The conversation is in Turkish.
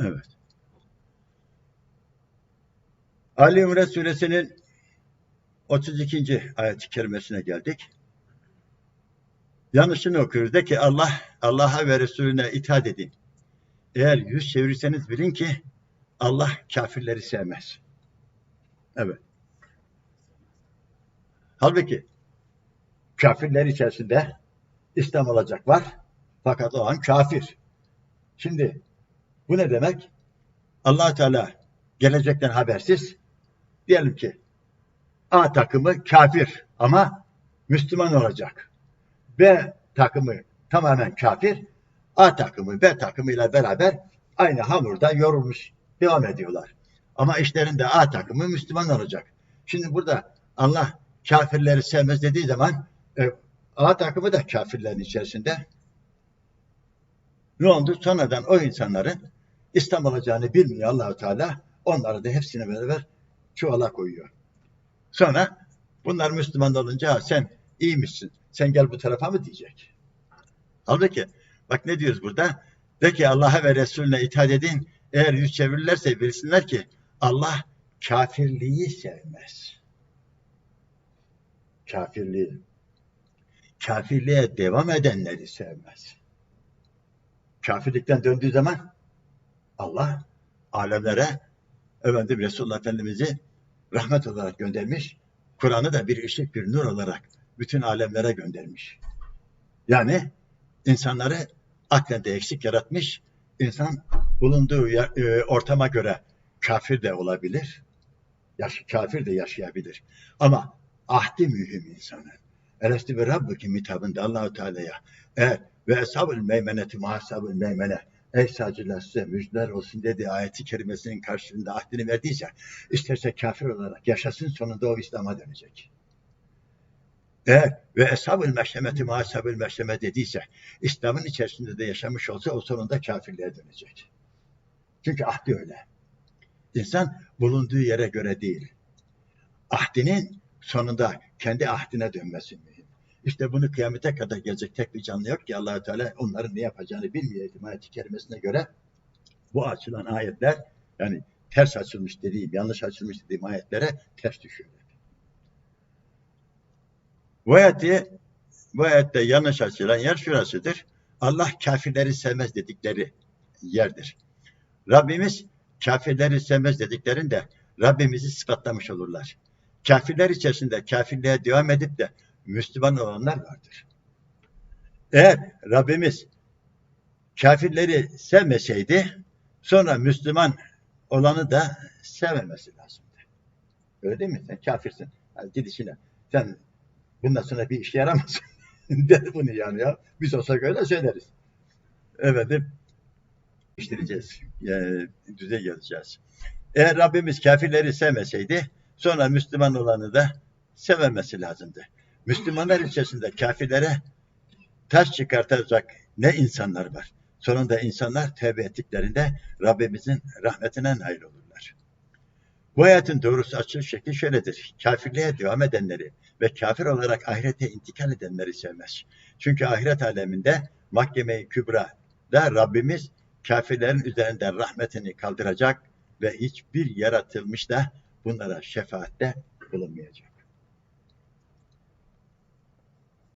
Evet. Ali İmran suresinin 32. ayet-i kerimesine geldik. Yanlışını okuyoruz. De ki Allah, Allah'a ve Resulüne itaat edin. Eğer yüz çevirirseniz bilin ki Allah kafirleri sevmez. Evet. Halbuki kafirler içerisinde İslam olacak var. Fakat o an kafir. Şimdi bu ne demek? allah Teala gelecekten habersiz diyelim ki A takımı kafir ama Müslüman olacak. B takımı tamamen kafir. A takımı B takımıyla beraber aynı hamurda yorulmuş devam ediyorlar. Ama işlerinde A takımı Müslüman olacak. Şimdi burada Allah kafirleri sevmez dediği zaman e, A takımı da kafirlerin içerisinde. Ne oldu? Sonradan o insanların İslam olacağını bilmiyor Allahu Teala. Onları da hepsine beraber çuvala koyuyor. Sonra bunlar Müslüman olunca "Ha, sen iyi misin? Sen gel bu tarafa mı diyecek. Halbuki bak ne diyoruz burada? De ki Allah'a ve Resulüne itaat edin. Eğer yüz çevirirlerse bilsinler ki Allah kafirliği sevmez. Kafirliği. Kafirliğe devam edenleri sevmez. Kafirlikten döndüğü zaman Allah alemlere efendim Resulullah Efendimiz'i rahmet olarak göndermiş. Kur'an'ı da bir ışık, bir nur olarak bütün alemlere göndermiş. Yani insanları aklen de eksik yaratmış. İnsan bulunduğu ya- e, ortama göre kafir de olabilir. Yaş, kafir de yaşayabilir. Ama ahdi mühim insanın. Elesti ve Rabbuki hitabında Allahu Teala'ya eğer ve eshabül meymeneti muhasabül meymene ey sağcılar size müjdeler olsun dediği ayeti kerimesinin karşılığında ahdini verdiyse isterse kafir olarak yaşasın sonunda o İslam'a dönecek. Eğer ve eshabül meşemeti muhasabül meşeme dediyse İslam'ın içerisinde de yaşamış olsa o sonunda kafirliğe dönecek. Çünkü ahdi öyle. İnsan bulunduğu yere göre değil. Ahdinin sonunda kendi ahdine dönmesi mühim. İşte bunu kıyamete kadar gelecek tek bir canlı yok ki allah Teala onların ne yapacağını bilmiyor ayet-i kerimesine göre. Bu açılan ayetler yani ters açılmış dediğim, yanlış açılmış dediğim ayetlere ters düşüyor. Bu ayeti, bu ayette yanlış açılan yer şurasıdır. Allah kafirleri sevmez dedikleri yerdir. Rabbimiz kafirleri sevmez dediklerinde Rabbimizi sıfatlamış olurlar. Kafirler içerisinde kafirliğe devam edip de Müslüman olanlar vardır. Eğer Rabbimiz kafirleri sevmeseydi sonra Müslüman olanı da sevmemesi lazımdı. Öyle değil mi? Sen kafirsin. Hadi gidişine. Sen bundan sonra bir işe yaramazsın. Der bunu yani ya. Biz olsak öyle söyleriz. Efendim iştireceğiz. Yani, düze geleceğiz. Eğer Rabbimiz kafirleri sevmeseydi sonra Müslüman olanı da sevmemesi lazımdı. Müslümanlar içerisinde kafirlere taş çıkartacak ne insanlar var. Sonunda insanlar tevbe ettiklerinde Rabbimizin rahmetine nail olurlar. Bu hayatın doğrusu açılış şekli şöyledir. Kafirliğe devam edenleri ve kafir olarak ahirete intikal edenleri sevmez. Çünkü ahiret aleminde mahkeme-i kübra da Rabbimiz kafirlerin üzerinden rahmetini kaldıracak ve hiçbir yaratılmış da bunlara şefaatte bulunmayacak.